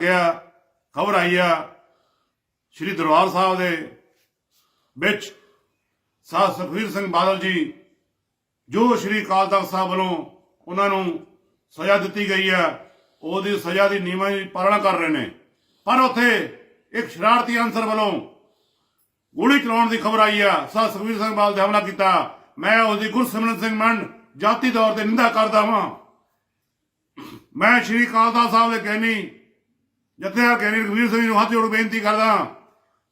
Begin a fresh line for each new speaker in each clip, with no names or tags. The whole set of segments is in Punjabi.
ਗਿਆ ਖਬਰ ਆਈ ਆ ਸ਼੍ਰੀ ਦਰਬਾਰ ਸਾਹਿਬ ਦੇ ਵਿੱਚ ਸਾਧ ਸੁਖਵੀਰ ਸਿੰਘ ਬਾਦਲ ਜੀ, ਜੋ ਸ਼੍ਰੀ ਅਕਾਲ ਤਖਤ ਸਾਹਿਬ ਵੱਲੋਂ ਉਹਨਾਂ ਨੂੰ ਸਜ਼ਾ ਦਿੱਤੀ ਗਈ ਆ, ਉਹਦੀ ਸਜ਼ਾ ਦੀ ਨਿਯਮਾਂ ਦੀ ਪਾਲਣਾ ਕਰ ਰਹੇ ਨੇ। ਪਰ ਉੱਥੇ ਇੱਕ ਸ਼ਰਾਰਤੀ ਅਨਸਰ ਵੱਲੋਂ ਗੋਲੀ ਚਲਾਉਣ ਦੀ ਖਬਰ ਆਈ ਆ ਸਾਧ ਸੁਖਵੀਰ ਸਿੰਘ ਬਾਦਲ ਤੇ ਹਮਲਾ ਕੀਤਾ। ਮੈਂ ਉਹਦੀ ਗੁਰਸਿਮਰਨ ਸਿੰਘ ਮੰਡ ਜਾਤੀ ਤੌਰ ਤੇ ਨਿੰਦਾ ਕਰਦਾ ਹਾਂ ਮੈਂ ਸ਼੍ਰੀ ਅਕਾਲ ਤਖਤ ਸਾਹਿਬ ਦੇ ਕਹਿਣੀ ਜਥੇਦਾਰ ਕਹਿਣੀ ਰਘਵੀਰ ਸਿੰਘ ਨੂੰ ਹੱਥ ਜੋੜ ਬੇਨਤੀ ਕਰਦਾ,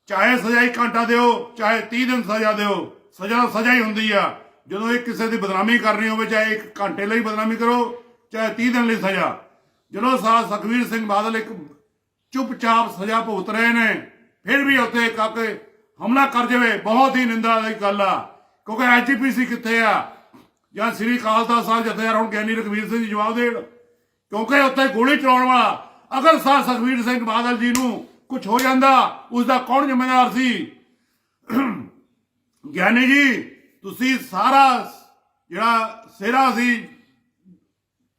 ਚਾਹੇ ਸਜ਼ਾ ਹੀ ਘੰਟਾ ਦਿਓ, ਚਾਹੇ 30 ਦਿਨ ਸਜ਼ਾ ਦਿਓ, ਸਜ਼ਾ ਸਜ਼ਾ ਹੀ ਹੁੰਦੀ ਆ। ਜਦੋਂ ਇਹ ਕਿਸੇ ਦੀ ਬਦਨਾਮੀ ਕਰਨੀ ਹੋਵੇ, ਚਾਹੇ ਇੱਕ ਘੰਟੇ ਲਈ ਬਦਨਾਮੀ ਕਰੋ, ਚਾਹੇ 30 ਦਿਨ ਲਈ ਸਜ਼ਾ। ਜਦੋਂ ਸਾਹ ਸੁਖਵੀਰ ਸਿੰਘ ਬਾਦਲ ਇੱਕ ਚੁੱਪਚਾਪ ਸਜ਼ਾ ਭੁਗਤ ਰਹੇ ਨੇ, ਫਿਰ ਵੀ ਉੱਥੇ ਕਾਕੇ ਹਮਲਾ ਕਰ ਜਾਵੇ, ਬਹੁਤ ਹੀ ਨਿੰਦਾ ਦੀ ਗੱਲ ਆ। ਕਿਉਂਕਿ ਐਜੀਪੀਸੀ ਕਿੱਥੇ ਆ? ਜਾਂ ਸ੍ਰੀ ਅਕਾਲ ਤਖਤ ਸਾਹਿਬ ਜਥੇਦਾਰ ਹੁਣ ਗਿਆਨੀ ਰਘਵੀਰ ਸਿੰਘ ਜੀ ਜਵਾਬ ਦੇਣ। ਕਿਉਂਕਿ ਉੱਥੇ ਗੋਲੀ ਚਲਾਉਣ ਵਾਲਾ ਅਗਰ ਸਰ ਸੁਖਵੀਰ ਸਿੰਘ ਬਾਦਲ ਜੀ ਨੂੰ ਕੁਝ ਹੋ ਜਾਂਦਾ ਉਸ ਦਾ ਕੌਣ ਜ਼ਿੰਮੇਵਾਰ ਸੀ? ਗਿਆਨੀ ਜੀ, ਤੁਸੀਂ ਸਾਰਾ ਜਿਹੜਾ ਸਿਹਰਾ ਸੀ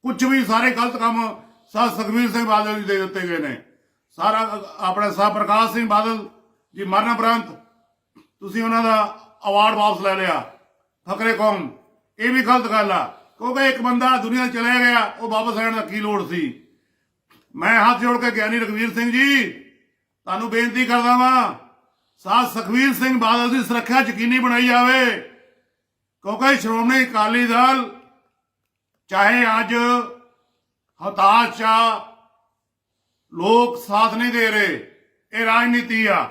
ਕੁਝ ਵੀ ਸਾਰੇ ਗਲਤ ਕੰਮ ਸਰ ਸੁਖਵੀਰ ਸਿੰਘ ਬਾਦਲ ਜੀ ਦੇ ਦਿੱਤੇ ਗਏ ਨੇ। ਸਾਰਾ ਆਪਣੇ ਸਾਹ ਪ੍ਰਕਾਸ਼ ਸਿੰਘ ਬਾਦਲ ਜੀ ਮਰਨ ਉਪਰੰਤ ਤੁਸੀਂ ਉਹਨਾਂ ਦਾ ਅਵਾਰਡ ਵਾਪਸ ਲੈ ਲਿਆ। ਫਕਰੇ ਕੌਮ, ਇਹ ਵੀ ਗਲਤ ਗੱਲ ਆ, ਕਿਉਂਕਿ ਇੱਕ ਬੰਦਾ ਦੁਨੀਆ 'ਚ ਗਿਆ, ਉਹ ਵਾਪਸ ਆਉਣ ਦਾ ਕੀ ਲੋੜ ਸੀ? ਮੈਂ ਹੱਥ ਜੋੜ ਕੇ ਗਿਆਨੀ ਰਘਵੀਰ ਸਿੰਘ ਜੀ। ਤੁਹਾਨੂੰ ਬੇਨਤੀ ਕਰਦਾ ਵਾਂ, ਸਾਧ ਸੁਖਵੀਰ ਸਿੰਘ ਬਾਦਲ ਦੀ ਸੁਰੱਖਿਆ ਯਕੀਨੀ ਬਣਾਈ ਜਾਵੇ। ਕਿਉਂਕਿ ਸ਼੍ਰੋਮਣੀ ਅਕਾਲੀ ਦਲ, ਚਾਹੇ ਅੱਜ ਹਤਾਸ਼ ਆ, ਲੋਕ ਸਾਥ ਨਹੀਂ ਦੇ ਰਹੇ, ਇਹ ਰਾਜਨੀਤੀ ਆ।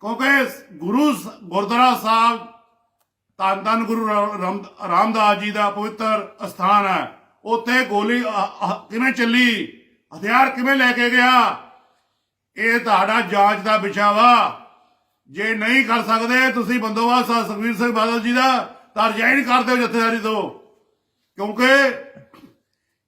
ਕਿਉਂਕਿ ਗੁਰੂ ਗੁਰਦੁਆਰਾ ਸਾਹਿਬ ਧੰਨ ਧੰਨ ਗੁਰੂ ਰਾਮਦਾਸ ਜੀ ਦਾ ਪਵਿੱਤਰ ਅਸਥਾਨ ਹੈ। ਉੱਥੇ ਗੋਲੀ ਕਿਵੇਂ ਚੱਲੀ? ਹਥਿਆਰ ਕਿਵੇਂ ਲੈ ਕੇ ਗਿਆ? ਇਹ ਤੁਹਾਡਾ ਜਾਂਚ ਦਾ ਵਿਸ਼ਾ ਵਾ। ਜੇ ਨਹੀਂ ਕਰ ਸਕਦੇ, ਤੁਸੀਂ ਬੰਦੋਬਸਤ ਆ ਸੁਖਵੀਰ ਸਿੰਘ ਬਾਦਲ ਜੀ ਦਾ, ਤਾਂ ਰਿਜ਼ਾਈਨ ਕਰ ਦਿਓ ਜਥੇਦਾਰੀ ਤੋਂ। ਕਿਉਂਕਿ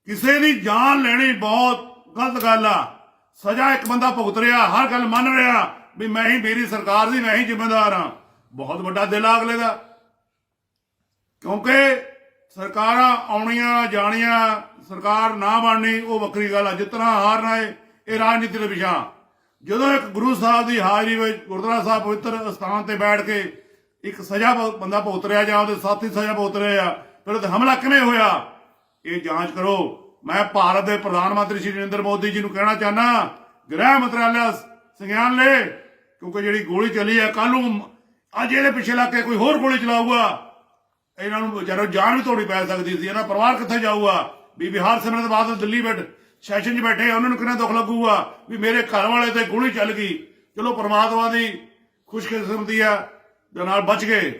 ਕਿਸੇ ਦੀ ਜਾਨ ਲੈਣੀ ਬਹੁਤ ਗਲਤ ਗੱਲ ਆ। ਸਜ਼ਾ ਇੱਕ ਬੰਦਾ ਭੁਗਤ ਰਿਹਾ, ਹਰ ਗੱਲ ਮੰਨ ਰਿਹਾ, ਵੀ ਮੈਂ ਹੀ ਮੇਰੀ ਸਰਕਾਰ ਦੀ, ਮੈਂ ਹੀ ਜ਼ਿੰਮੇਦਾਰ ਹਾਂ। ਬਹੁਤ ਵੱਡਾ ਦਿਲ ਆ ਅਗਲੇ ਦਾ। ਕਿਉਂਕਿ ਸਰਕਾਰਾਂ ਆਉਣੀਆਂ, ਜਾਣੀਆਂ ਸਰਕਾਰ ਨਾ ਬਣਨੀ, ਉਹ ਵੱਖਰੀ ਗੱਲ ਆ। ਜਿਤਨਾ ਹਾਰਨਾ ਹੈ ਇਹ ਰਾਜਨੀਤੀ ਦੇ ਵਿਸ਼ਾ ਜਦੋਂ ਇੱਕ ਗੁਰੂ ਸਾਹਿਬ ਦੀ ਹਾਜ਼ਰੀ ਵਿੱਚ ਗੁਰਦੁਆਰਾ ਸਾਹਿਬ ਪਵਿੱਤਰ ਸਥਾਨ ਤੇ ਬੈਠ ਕੇ ਇੱਕ ਸਜ਼ਾ ਬੰਦਾ ਭੁਗਤ ਰਿਹਾ ਜਾਂ ਉਹਦੇ ਸਾਥੀ ਸਜ਼ਾ ਭੁਗਤ ਰਹੇ ਆ, ਫਿਰ ਉਹਤੇ ਹਮਲਾ ਕਿਵੇਂ ਹੋਇਆ? ਇਹ ਜਾਂਚ ਕਰੋ। ਮੈਂ ਭਾਰਤ ਦੇ ਪ੍ਰਧਾਨ ਮੰਤਰੀ ਸ਼੍ਰੀ ਨਰਿੰਦਰ ਮੋਦੀ ਜੀ ਨੂੰ ਕਹਿਣਾ ਚਾਹਨਾ ਗ੍ਰਹਿ ਮੰਤਰਾਲਾ ਸੰਗਿਆਨ ਲੈ ਕਿਉਂਕਿ ਜਿਹੜੀ ਗੋਲੀ ਚੱਲੀ ਹੈ ਕੱਲ ਨੂੰ ਅੱਜ ਇਹਦੇ ਪਿੱਛੇ ਲੱਗ ਕੇ ਕੋਈ ਹੋਰ ਗੋਲੀ ਚਲਾਊਗਾ। ਇਹਨਾਂ ਨੂੰ ਵਿਚਾਰੋ ਜਾਨ ਵੀ ਤੋੜੀ ਪੈ ਸਕਦੀ ਸੀ, ਇਹਨਾਂ ਪਰਿਵਾਰ ਕਿੱਥੇ ਜਾਊਗਾ? ਵੀ ਬਿਹਾਰ ਸਿਮਰਤ ਬਾਦਲ ਦਿੱਲੀ ਬੈਠ, ਸੈਸ਼ਨ 'ਚ ਬੈਠੇ, ਉਹਨਾਂ ਨੂੰ ਕਿੰਨਾ ਦੁੱਖ ਲੱਗੂਗਾ ਵੀ ਮੇਰੇ ਘਰ ਵਾਲੇ ਤੇ ਗੋਲੀ ਚੱਲ ਗਈ। ਚਲੋ ਪ੍ਰਮਾਤਮਾ ਦੀ ਖੁਸ਼ਕਿਸਮਤੀ ਆ, ਦੇ ਨਾਲ ਬਚ ਗਏ।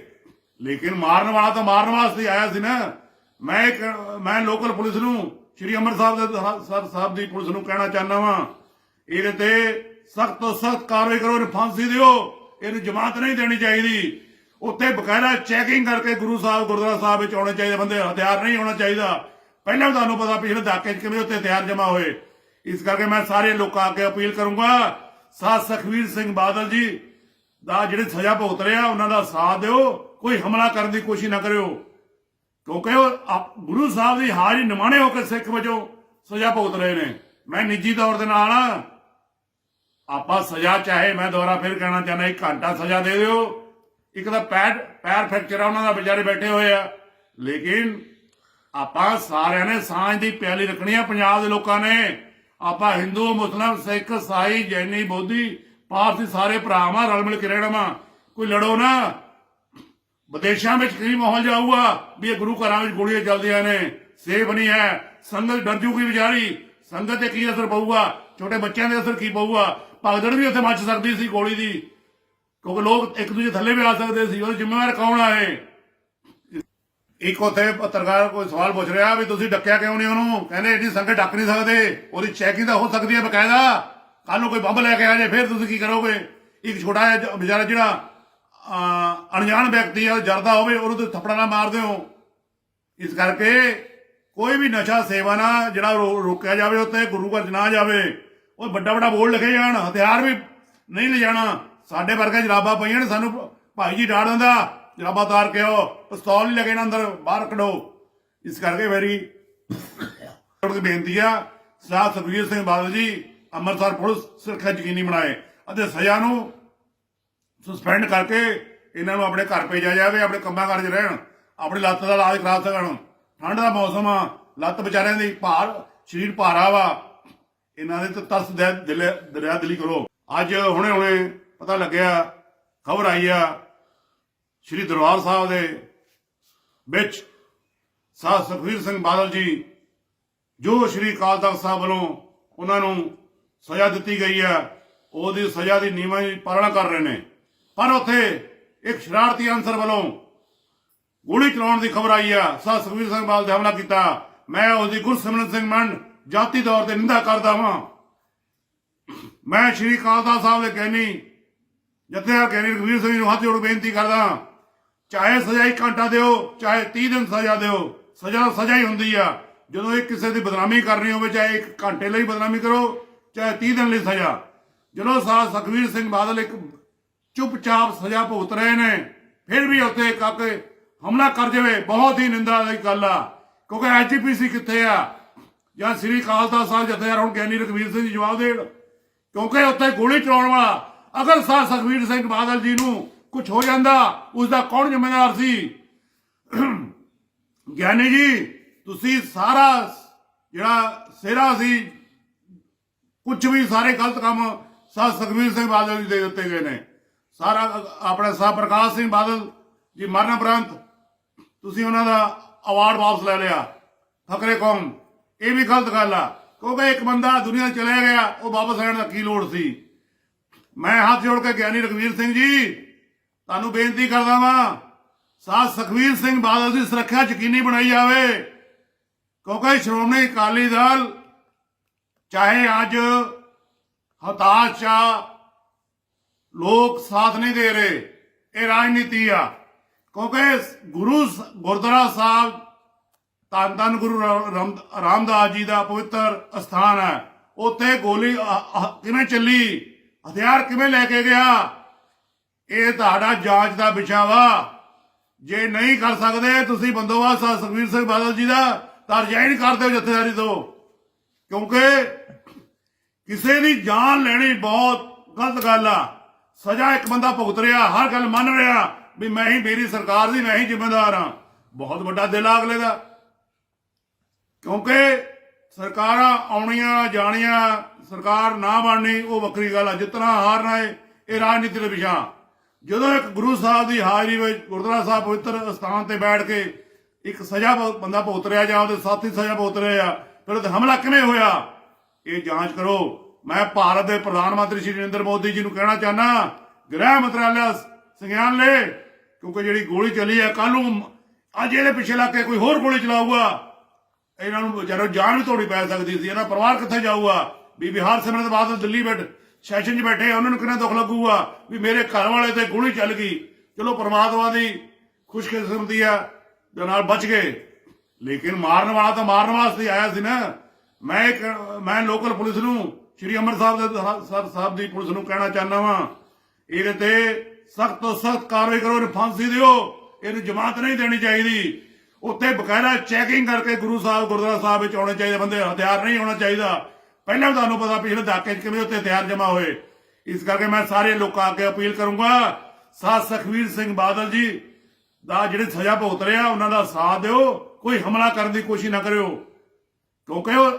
ਲੇਕਿਨ ਮਾਰਨ ਵਾਲਾ ਤਾਂ ਮਾਰਨ ਵਾਸਤੇ ਆਇਆ ਸੀ ਨਾ। ਮੈਂ ਮੈਂ ਲੋਕਲ ਪੁਲਿਸ ਨੂੰ, ਸ਼੍ਰੀ ਅੰਮ੍ਰਿਤਸਰ ਸਾਹਿਬ ਦੇ ਸਰ ਸਾਹਿਬ ਦੀ ਪੁਲਿਸ ਨੂੰ ਕਹਿਣਾ ਚਾਹੁੰਦਾ ਵਾਂ, ਇਹਦੇ ਤੇ ਸਖਤ ਤੋਂ ਸਖਤ ਕਾਰਵਾਈ ਕਰੋ, ਇਹਨੂੰ ਫਾਂਸੀ ਦਿਓ। ਇਹਨੂੰ ਜਮਾਤ ਨਹੀਂ ਦੇਣੀ ਚਾਹੀਦੀ। ਉੱਥੇ ਬਕਾਇਦਾ ਚੈਕਿੰਗ ਕਰਕੇ ਗੁਰੂ ਸਾਹਿਬ, ਗੁਰਦੁਆਰਾ ਸਾਹਿਬ ਵਿੱਚ ਆਉਣੇ ਚਾਹੀਦੇ, ਬੰਦੇ ਹਥਿਆਰ ਨਹੀਂ ਹੋਣਾ ਚਾਹੀਦਾ। ਪਹਿਲਾਂ ਵੀ ਤੁਹਾਨੂੰ ਪਤਾ ਪਿਛਲੇ ਦਹਾਕੇ 'ਚ ਕਿਵੇਂ ਉੱਥੇ ਹਥਿਆਰ ਜਮਾ ਹੋਏ। ਇਸ ਕਰਕੇ ਮੈਂ ਸਾਰੇ ਲੋਕਾਂ ਅੱਗੇ ਅਪੀਲ ਕਰੂੰਗਾ ਸਾਧ ਸੁਖਵੀਰ ਸਿੰਘ ਬਾਦਲ ਜੀ ਦਾ ਜਿਹੜੇ ਸਜ਼ਾ ਭੁਗਤ ਰਹੇ ਆ, ਉਹਨਾਂ ਦਾ ਸਾਥ ਦਿਓ, ਕੋਈ ਹਮਲਾ ਕਰਨ ਦੀ ਕੋਸ਼ਿਸ਼ ਨਾ ਕਰਿਓ। ਕਿਉਂਕਿ ਉਹ ਗੁਰੂ ਸਾਹਿਬ ਦੀ ਹਾਜ਼ਰੀ ਨਿਮਾਣੇ ਹੋ ਕੇ ਸਿੱਖ ਵਜੋਂ ਸਜ਼ਾ ਭੁਗਤ ਰਹੇ ਨੇ। ਮੈਂ ਨਿੱਜੀ ਤੌਰ ਦੇ ਨਾਲ ਆਪਾਂ ਸਜ਼ਾ ਚਾਹੇ ਮੈਂ ਦੁਬਾਰਾ ਫਿਰ ਕਹਿਣਾ ਚਾਹੁੰਦਾ, ਇੱਕ ਘੰਟਾ ਸਜ਼ਾ ਦੇ ਦਿਓ। ਇੱਕ ਤਾਂ ਪੈਰ ਪੈਰ ਫ੍ਰੈਕਚਰ ਆ, ਉਹਨਾਂ ਦਾ ਵਿਚਾਰੇ ਬੈਠੇ ਹੋਏ ਆ। ਲੇਕਿਨ ਆਪਾਂ ਸਾਰਿਆਂ ਨੇ ਸਾਂਝ ਦੀ ਪਿਆਲੀ ਰੱਖਣੀ ਆ, ਪੰਜਾਬ ਦੇ ਲੋਕਾਂ ਨੇ। ਆਪਾਂ ਹਿੰਦੂ ਮੁਸਲਮਾਨ ਸਿੱਖ, ਸਾਈ, ਜੈਨੀ, ਬੋਧੀ, ਪਾਰਸੀ ਸਾਰੇ ਭਰਾਵਾਂ ਰਲ ਮਿਲ ਕੇ ਰਹਿਣਾ ਵਾ। ਕੋਈ ਲੜੋ ਨਾ। ਵਿਦੇਸ਼ਾਂ ਵਿੱਚ ਕੀ ਮਾਹੌਲ ਜਾਊਗਾ? ਵੀ ਇਹ ਗੁਰੂ ਘਰਾਂ ਵਿੱਚ ਗੋਲੀਆਂ ਚੱਲਦੀਆਂ ਨੇ। ਸੇਫ ਨਹੀਂ ਹੈ। ਸੰਗਤ ਡਰ ਜੂਗੀ ਵਿਚਾਰੀ। ਸੰਗਤ ਤੇ ਕੀ ਅਸਰ ਪਊਗਾ? ਛੋਟੇ ਬੱਚਿਆਂ ਦੇ ਅਸਰ ਕੀ ਪਊਗਾ? ਭਗਦੜ ਵੀ ਉੱਥੇ ਮੱਚ ਸਕਦੀ ਸੀ ਗੋਲੀ ਦੀ। ਕਿਉਂਕਿ ਲੋਕ ਇੱਕ ਦੂਜੇ ਥੱਲੇ ਵੀ ਆ ਸਕਦੇ ਸੀ। ਉਹ ਜ਼ਿੰਮੇਵਾਰ ਕੌਣ ਆਏ ਇੱਕ ਉੱਥੇ ਪੱਤਰਕਾਰ ਕੋਈ ਸਵਾਲ ਪੁੱਛ ਰਿਹਾ ਵੀ ਤੁਸੀਂ ਡੱਕਿਆ ਕਿਉਂ ਨਹੀਂ ਉਹਨੂੰ? ਕਹਿੰਦੇ ਏਡੀ ਸੰਗਤ ਡੱਕ ਨਹੀਂ ਸਕਦੇ। ਉਹਦੀ ਚੈਕਿੰਗ ਤਾਂ ਹੋ ਸਕਦੀ ਹੈ ਬਕਾਇਦਾ। ਕੱਲ ਨੂੰ ਕੋਈ ਬੰਬ ਲੈ ਕੇ ਆ ਜਾਏ, ਫਿਰ ਤੁਸੀਂ ਕੀ ਕਰੋਗੇ? ਇੱਕ ਛੋਟਾ ਜਿਹਾ ਵਿਚਾਰਾ ਜਿਹੜਾ ਅਣਜਾਣ ਵਿਅਕਤੀ ਆ ਜਰਦਾ ਹੋਵੇ, ਉਹਨੂੰ ਤੁਸੀਂ ਥੱਪੜਾ ਨਾ ਮਾਰ ਦਿਓ। ਇਸ ਕਰਕੇ ਕੋਈ ਵੀ ਨਸ਼ਾ ਸੇਵਾ ਨਾ ਜਿਹੜਾ ਰੋਕਿਆ ਜਾਵੇ ਉੱਤੇ ਗੁਰੂ ਘਰ 'ਚ ਨਾ ਜਾਵੇ। ਉਹ ਵੱਡਾ ਵੱਡਾ ਬੋਰਡ ਲਿਖੇ ਜਾਣ, ਹਥਿਆਰ ਵੀ ਨਹੀਂ ਲਿਜਾਣਾ। ਸਾਡੇ ਵਰਗੇ ਜਰਾਬਾਂ ਪਈਆਂ ਨੇ, ਸਾਨੂੰ ਭਾਈ ਜੀ ਡਾੜ ਦਿੰਦਾ। ਜਰਾਬਾਂ ਤਾਰ ਕੇ ਆਓ। ਪਿਸਤੌਲ ਨਹੀਂ ਲੱਗੇ ਨਾ ਅੰਦਰ, ਬਾਹਰ ਕੱਢੋ। ਇਸ ਕਰਕੇ ਮੇਰੀ ਬੇਨਤੀ ਆ ਸਾਹ ਸੁਖਬੀਰ ਸਿੰਘ ਬਾਦਲ ਜੀ, ਅੰਮ੍ਰਿਤਸਰ ਪੁਲਿਸ ਸੁਰੱਖਿਆ ਯਕੀਨੀ ਬਣਾਏ ਅਤੇ ਸਜ਼ਾ ਨੂੰ ਸਸਪੈਂਡ ਕਰਕੇ ਇਹਨਾਂ ਨੂੰ ਆਪਣੇ ਘਰ ਭੇਜਿਆ ਜਾਵੇ, ਆਪਣੇ ਕੰਮਾਂ ਕਾਰਜ ਰਹਿਣ, ਆਪਣੀ ਲੱਤ ਦਾ ਇਲਾਜ ਕਰਾ ਸਕਣ। ਠੰਡ ਦਾ ਮੌਸਮ ਆ, ਲੱਤ ਵਿਚਾਰਿਆਂ ਦੀ ਭਾਰ, ਸਰੀਰ ਭਾਰਾ ਵਾ। ਇਹਨਾਂ ਦੇ ਤੇ ਤਰਸ ਦਿਲ, ਦਰਿਆ ਦਿਲੀ ਕਰੋ। ਅੱਜ ਹੁਣੇ ਹੁਣੇ ਪਤਾ ਲੱਗਿਆ, ਖਬਰ ਆਈ ਆ ਸ਼੍ਰੀ ਦਰਬਾਰ ਸਾਹਿਬ ਦੇ ਵਿੱਚ ਸਾਧ ਸੁਖਵੀਰ ਸਿੰਘ ਬਾਦਲ ਜੀ, ਜੋ ਸ਼੍ਰੀ ਅਕਾਲ ਤਖਤ ਸਾਹਿਬ ਵੱਲੋਂ ਉਹਨਾਂ ਨੂੰ ਸਜ਼ਾ ਦਿੱਤੀ ਗਈ ਹੈ, ਉਹਦੀ ਸਜ਼ਾ ਦੀ ਨਿਯਮਾਂ ਦੀ ਪਾਲਣਾ ਕਰ ਰਹੇ ਨੇ। ਪਰ ਉੱਥੇ ਇੱਕ ਸ਼ਰਾਰਤੀ ਅਨਸਰ ਵੱਲੋਂ ਗੋਲੀ ਚਲਾਉਣ ਦੀ ਖਬਰ ਆਈ ਆ ਸਾਧ ਸੁਖਵੀਰ ਸਿੰਘ ਬਾਦਲ ਤੇ ਹਮਲਾ ਕੀਤਾ। ਮੈਂ ਉਹਦੀ ਗੁਰਸਿਮਰਨ ਸਿੰਘ ਮੰਡ ਜਾਤੀ ਤੌਰ ਤੇ ਨਿੰਦਾ ਕਰਦਾ ਹਾਂ ਮੈਂ ਸ਼੍ਰੀ ਅਕਾਲ ਤਖਤ ਸਾਹਿਬ ਦੇ ਕਹਿਣੀ ਜਥੇਦਾਰ ਕਹਿਣੀ ਰਘਵੀਰ ਸਿੰਘ ਨੂੰ ਹੱਥ ਜੋੜ ਬੇਨਤੀ ਕਰਦਾ ਚਾਹੇ ਸਜ਼ਾ ਹੀ ਘੰਟਾ ਦਿਓ, ਚਾਹੇ 30 ਦਿਨ ਸਜ਼ਾ ਦਿਓ, ਸਜ਼ਾ ਸਜ਼ਾ ਹੀ ਹੁੰਦੀ ਆ। ਜਦੋਂ ਇਹ ਕਿਸੇ ਦੀ ਬਦਨਾਮੀ ਕਰਨੀ ਹੋਵੇ, ਚਾਹੇ ਇੱਕ ਘੰਟੇ ਲਈ ਬਦਨਾਮੀ ਕਰੋ, ਚਾਹੇ 30 ਦਿਨ ਲਈ ਸਜ਼ਾ। ਜਦੋਂ ਸਾਹ ਸੁਖਵੀਰ ਸਿੰਘ ਬਾਦਲ ਇੱਕ ਚੁੱਪਚਾਪ ਸਜ਼ਾ ਭੁਗਤ ਰਹੇ ਨੇ, ਫਿਰ ਵੀ ਉੱਥੇ ਕਾਕੇ ਹਮਲਾ ਕਰ ਜਾਵੇ, ਬਹੁਤ ਹੀ ਨਿੰਦਾ ਦੀ ਗੱਲ ਆ। ਕਿਉਂਕਿ ਐਜੀਪੀਸੀ ਕਿੱਥੇ ਆ? ਜਾਂ ਸ੍ਰੀ ਅਕਾਲ ਸਾਹਿਬ ਜਥੇਦਾਰ ਹੁਣ, ਗਿਆਨੀ ਰਘਵੀਰ ਸਿੰਘ ਜੀ ਜਵਾਬ ਦੇਣ। ਕਿਉਂਕਿ ਉੱਥੇ ਗੋਲੀ ਚਲਾਉਣ ਵਾਲਾ, ਅਗਰ ਸਾਹ ਸੁਖਵੀਰ ਸਿੰਘ ਬਾਦਲ ਜੀ ਨੂੰ ਕੁਝ ਹੋ ਜਾਂਦਾ ਉਸ ਦਾ ਕੌਣ ਜ਼ਿੰਮੇਵਾਰ ਸੀ? ਗਿਆਨੀ ਜੀ, ਤੁਸੀਂ ਸਾਰਾ ਜਿਹੜਾ ਸਿਹਰਾ ਸੀ ਕੁਝ ਵੀ ਸਾਰੇ ਗਲਤ ਕੰਮ ਸਾਹ ਸੁਖਵੀਰ ਸਿੰਘ ਬਾਦਲ ਜੀ ਦੇ ਦਿੱਤੇ ਗਏ ਨੇ। ਸਾਰਾ ਆਪਣੇ ਸਾਹ ਪ੍ਰਕਾਸ਼ ਸਿੰਘ ਬਾਦਲ ਜੀ ਮਰਨ ਉਪਰੰਤ ਤੁਸੀਂ ਉਹਨਾਂ ਦਾ ਅਵਾਰਡ ਵਾਪਸ ਲੈ ਲਿਆ। ਫਕਰੇ ਕੌਮ, ਇਹ ਵੀ ਗਲਤ ਗੱਲ ਆ, ਕਿਉਂਕਿ ਇੱਕ ਬੰਦਾ ਦੁਨੀਆ 'ਚ ਚਲਿਆ ਗਿਆ, ਉਹ ਵਾਪਸ ਆਉਣ ਦਾ ਕੀ ਲੋੜ ਸੀ? ਮੈਂ ਹੱਥ ਜੋੜ ਕੇ ਗਿਆਨੀ ਰਘਵੀਰ ਸਿੰਘ ਜੀ ਤੁਹਾਨੂੰ ਬੇਨਤੀ ਕਰਦਾ ਵਾਂ, ਸਾਧ ਸੁਖਵੀਰ ਸਿੰਘ ਬਾਦਲ ਦੀ ਸੁਰੱਖਿਆ ਯਕੀਨੀ ਬਣਾਈ ਜਾਵੇ। ਕਿਉਂਕਿ ਸ਼੍ਰੋਮਣੀ ਅਕਾਲੀ ਦਲ, ਚਾਹੇ ਅੱਜ ਹਤਾਸ਼ ਆ, ਲੋਕ ਸਾਥ ਨਹੀਂ ਦੇ ਰਹੇ, ਇਹ ਰਾਜਨੀਤੀ ਆ। ਕਿਉਂਕਿ ਗੁਰੂ ਗੁਰਦੁਆਰਾ ਸਾਹਿਬ ਧੰਨ ਧੰਨ ਗੁਰੂ ਰਾ- ਰਾਮਦਾਸ ਜੀ ਦਾ ਪਵਿੱਤਰ ਅਸਥਾਨ ਹੈ। ਉੱਥੇ ਗੋਲੀ ਕਿਵੇਂ ਚੱਲੀ? ਹਥਿਆਰ ਕਿਵੇਂ ਲੈ ਕੇ ਗਿਆ? ਇਹ ਤੁਹਾਡਾ ਜਾਂਚ ਦਾ ਵਿਸ਼ਾ ਵਾ। ਜੇ ਨਹੀਂ ਕਰ ਸਕਦੇ, ਤੁਸੀਂ ਬੰਦੋਬਸਤ ਆ ਸੁਖਵੀਰ ਸਿੰਘ ਬਾਦਲ ਜੀ ਦਾ, ਤਾਂ ਰਿਜ਼ਾਈਨ ਕਰ ਦਿਓ ਜਥੇਦਾਰੀ ਤੋਂ। ਕਿਉਂਕਿ ਕਿਸੇ ਦੀ ਜਾਨ ਲੈਣੀ ਬਹੁਤ ਗਲਤ ਗੱਲ ਆ। ਸਜ਼ਾ ਇੱਕ ਬੰਦਾ ਭੁਗਤ ਰਿਹਾ, ਹਰ ਗੱਲ ਮੰਨ ਰਿਹਾ, ਵੀ ਮੈਂ ਹੀ ਮੇਰੀ ਸਰਕਾਰ ਦੀ, ਮੈਂ ਹੀ ਜ਼ਿੰਮੇਦਾਰ ਹਾਂ। ਬਹੁਤ ਵੱਡਾ ਦਿਲ ਆ ਅਗਲੇ ਦਾ। ਕਿਉਂਕਿ ਸਰਕਾਰਾਂ ਆਉਣੀਆਂ, ਜਾਣੀਆਂ, ਸਰਕਾਰ ਨਾ ਬਣਨੀ, ਉਹ ਵੱਖਰੀ ਗੱਲ ਆ। ਜਿਤਨਾ ਹਾਰਨਾ ਹੈ ਇਹ ਰਾਜਨੀਤੀ ਦਾ ਵਿਸ਼ਾ। ਜਦੋਂ ਇੱਕ ਗੁਰੂ ਸਾਹਿਬ ਦੀ ਹਾਜ਼ਰੀ ਵਿੱਚ ਗੁਰਦੁਆਰਾ ਸਾਹਿਬ ਪਵਿੱਤਰ ਸਥਾਨ ਤੇ ਬੈਠ ਕੇ ਇੱਕ ਸਜ਼ਾ ਬੰਦਾ ਭੁਗਤ ਰਿਹਾ ਜਾਂ ਉਹਦੇ ਸਾਥੀ ਸਜ਼ਾ ਭੁਗਤ ਰਹੇ ਆ, ਫਿਰ ਉਹਦੇ ਹਮਲਾ ਕਿਵੇਂ ਹੋਇਆ? ਇਹ ਜਾਂਚ ਕਰੋ। ਮੈਂ ਭਾਰਤ ਦੇ ਪ੍ਰਧਾਨ ਮੰਤਰੀ ਸ਼੍ਰੀ ਨਰਿੰਦਰ ਮੋਦੀ ਜੀ ਨੂੰ ਕਹਿਣਾ ਚਾਹਨਾ ਗ੍ਰਹਿ ਮੰਤਰਾਲਾ ਸੰਗਿਆਨ ਲੈ ਕਿਉਂਕਿ ਜਿਹੜੀ ਗੋਲੀ ਚੱਲੀ ਹੈ ਕੱਲ ਨੂੰ ਅੱਜ ਇਹਦੇ ਪਿੱਛੇ ਲੱਗ ਕੇ ਕੋਈ ਹੋਰ ਗੋਲੀ ਚਲਾਊਗਾ। ਇਹਨਾਂ ਨੂੰ ਜਦੋਂ ਜਾਨ ਵੀ ਤੋੜੀ ਪੈ ਸਕਦੀ ਸੀ, ਇਹਨਾਂ ਪਰਿਵਾਰ ਕਿੱਥੇ ਜਾਊਗਾ? ਵੀ ਬਿਹਾਰ ਸਿਮਰਤ ਬਾਦਲ ਦਿੱਲੀ ਬੈਠ ਸੈਸ਼ਨ 'ਚ ਬੈਠੇ ਉਹਨਾਂ ਨੂੰ ਕਿੰਨਾ ਦੁੱਖ ਲੱਗੂਗਾ ਵੀ ਮੇਰੇ ਘਰ ਵਾਲੇ ਤੇ ਗੋਲੀ ਚੱਲ ਗਈ। ਚਲੋ ਪ੍ਰਮਾਤਮਾ ਦੀ ਖੁਸ਼ਕਿਸਮਤੀ ਆ, ਦੇ ਨਾਲ ਬਚ ਗਏ। ਲੇਕਿਨ ਮਾਰਨ ਵਾਲਾ ਤਾਂ ਮਾਰਨ ਵਾਸਤੇ ਆਇਆ ਸੀ ਨਾ। ਮੈਂ ਮੈਂ ਲੋਕਲ ਪੁਲਿਸ ਨੂੰ, ਸ਼੍ਰੀ ਅੰਮ੍ਰਿਤਸਰ ਸਾਹਿਬ ਦੇ ਸਰ, ਸਾਹਿਬ ਦੀ ਪੁਲਿਸ ਨੂੰ ਕਹਿਣਾ ਚਾਹੁੰਦਾ ਵਾਂ, ਇਹਦੇ ਤੇ ਸਖਤ ਤੋਂ ਸਖਤ ਕਾਰਵਾਈ ਕਰੋ, ਇਹਨੂੰ ਫਾਂਸੀ ਦਿਓ। ਇਹਨੂੰ ਜ਼ਮਾਨਤ ਨਹੀਂ ਦੇਣੀ ਚਾਹੀਦੀ। ਉੱਥੇ ਬਕਾਇਦਾ ਚੈਕਿੰਗ ਕਰਕੇ ਗੁਰੂ ਸਾਹਿਬ, ਗੁਰਦੁਆਰਾ ਸਾਹਿਬ ਵਿੱਚ ਆਉਣੇ ਚਾਹੀਦੇ, ਬੰਦੇ ਹਥਿਆਰ ਨਹੀਂ ਹੋਣਾ ਚਾਹੀਦਾ। ਪਹਿਲਾਂ ਵੀ ਤੁਹਾਨੂੰ ਪਤਾ ਪਿਛਲੇ ਦਹਾਕੇ 'ਚ ਕਿਵੇਂ ਉੱਥੇ ਹਥਿਆਰ ਜਮਾ ਹੋਏ। ਇਸ ਕਰਕੇ ਮੈਂ ਸਾਰੇ ਲੋਕਾਂ ਅੱਗੇ ਅਪੀਲ ਕਰੂੰਗਾ ਸਾਧ ਸੁਖਵੀਰ ਸਿੰਘ ਬਾਦਲ ਜੀ ਦਾ ਜਿਹੜੇ ਸਜ਼ਾ ਭੁਗਤ ਰਹੇ ਆ, ਉਹਨਾਂ ਦਾ ਸਾਥ ਦਿਓ, ਕੋਈ ਹਮਲਾ ਕਰਨ ਦੀ ਕੋਸ਼ਿਸ਼ ਨਾ ਕਰਿਓ। ਕਿਉਂਕਿ ਉਹ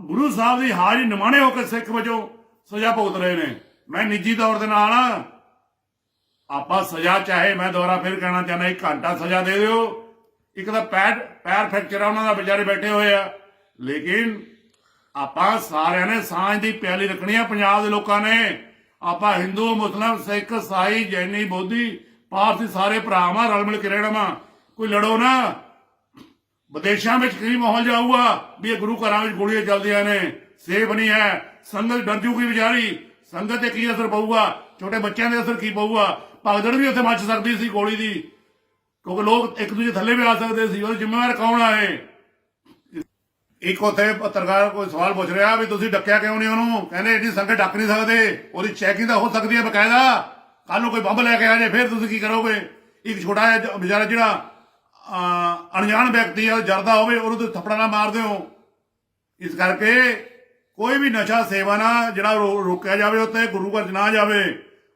ਗੁਰੂ ਸਾਹਿਬ ਦੀ ਹਾਜ਼ਰੀ ਨਿਮਾਣੇ ਹੋ ਕੇ ਸਿੱਖ ਵਜੋਂ ਸਜ਼ਾ ਭੁਗਤ ਰਹੇ ਨੇ। ਮੈਂ ਨਿੱਜੀ ਤੌਰ ਦੇ ਨਾਲ ਆਪਾਂ ਸਜ਼ਾ ਚਾਹੇ ਮੈਂ ਦੁਬਾਰਾ ਫਿਰ ਕਹਿਣਾ ਚਾਹੁੰਦਾ, ਇੱਕ ਘੰਟਾ ਸਜ਼ਾ ਦੇ ਦਿਓ। ਇੱਕ ਤਾਂ ਪੈਰ ਪੈਰ ਫ੍ਰੈਕਚਰ ਆ ਉਹਨਾਂ ਦਾ ਵਿਚਾਰੇ ਬੈਠੇ ਹੋਏ ਆ। ਲੇਕਿਨ ਆਪਾਂ ਸਾਰਿਆਂ ਨੇ ਸਾਂਝ ਦੀ ਪਿਆਲੀ ਰੱਖਣੀ ਆ, ਪੰਜਾਬ ਦੇ ਲੋਕਾਂ ਨੇ। ਆਪਾਂ ਹਿੰਦੂ, ਮੁਸਲਮਾਨ, ਸਿੱਖ, ਸਾਈ, ਜੈਨੀ, ਬੋਧੀ, ਪਾਰਸੀ ਸਾਰੇ ਭਰਾਵਾਂ ਰਲ ਮਿਲ ਕੇ ਰਹਿਣਾ ਵਾ। ਕੋਈ ਲੜੋ ਨਾ। ਵਿਦੇਸ਼ਾਂ ਵਿੱਚ ਕੀ ਮਾਹੌਲ ਜਾਊਗਾ? ਵੀ ਇਹ ਗੁਰੂ ਘਰਾਂ ਵਿੱਚ ਗੋਲੀਆਂ ਚੱਲਦੀਆਂ ਨੇ। ਸੇਫ ਨਹੀਂ ਹੈ। ਸੰਗਤ ਡਰ ਜੂਗੀ ਵਿਚਾਰੀ। ਸੰਗਤ ਤੇ ਕੀ ਅਸਰ ਪਊਗਾ? ਛੋਟੇ ਬੱਚਿਆਂ ਦੇ ਅਸਰ ਕੀ ਪਊਗਾ? ਭਗਦੜ ਵੀ ਉੱਥੇ ਮੱਚ ਸਕਦੀ ਸੀ ਗੋਲੀ ਦੀ। ਕਿਉਂਕਿ ਲੋਕ ਇੱਕ ਦੂਜੇ ਥੱਲੇ ਵੀ ਆ ਸਕਦੇ ਸੀ। ਉਹ ਜ਼ਿੰਮੇਵਾਰ ਕੌਣ ਆ ਇਹ? ਇੱਕ ਉੱਥੇ ਪੱਤਰਕਾਰ ਕੋਈ ਸਵਾਲ ਪੁੱਛ ਰਿਹਾ ਵੀ ਤੁਸੀਂ ਡੱਕਿਆ ਕਿਉਂ ਨਹੀਂ ਉਹਨੂੰ? ਕਹਿੰਦੇ ਏਡੀ ਸੰਗਤ ਡੱਕ ਨਹੀਂ ਸਕਦੇ। ਉਹਦੀ ਚੈਕਿੰਗ ਤਾਂ ਹੋ ਸਕਦੀ ਹੈ ਬਕਾਇਦਾ। ਕੱਲ ਨੂੰ ਕੋਈ ਬੰਬ ਲੈ ਕੇ ਆ ਜਾਏ ਫਿਰ ਤੁਸੀਂ ਕੀ ਕਰੋਗੇ? ਇੱਕ ਛੋਟਾ ਜਿਹਾ ਵਿਚਾਰਾ ਜਿਹੜਾ ਅਣਜਾਣ ਵਿਅਕਤੀ ਆ ਜਰਦਾ ਹੋਵੇ, ਉਹਨੂੰ ਤੁਸੀਂ ਥੱਪੜਾ ਨਾ ਮਾਰ ਦਿਓ। ਇਸ ਕਰਕੇ ਕੋਈ ਵੀ ਨਸ਼ਾ ਸੇਵਾ ਨਾ ਜਿਹੜਾ ਰੋਕਿਆ ਜਾਵੇ ਉੱਤੇ ਗੁਰੂ ਘਰ 'ਚ ਨਾ ਜਾਵੇ,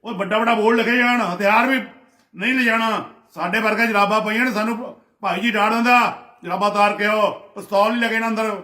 ਉਹ ਵੱਡਾ ਵੱਡਾ ਬੋਰਡ ਲਿਖੇ ਜਾਣ, ਹਥਿਆਰ ਵੀ ਨਹੀਂ ਲਿਜਾਣਾ। ਸਾਡੇ ਵਰਗੇ ਜਰਾਬਾਂ ਪਈਆਂ ਨੇ, ਸਾਨੂੰ ਭਾਈ ਜੀ ਡਾੜ ਦਿੰਦਾ। ਜਰਾਬਾਂ ਤਾਰ ਕੇ ਆਓ। ਪਿਸਤੌਲ ਨਹੀਂ ਲੱਗੇ ਨਾ ਅੰਦਰ।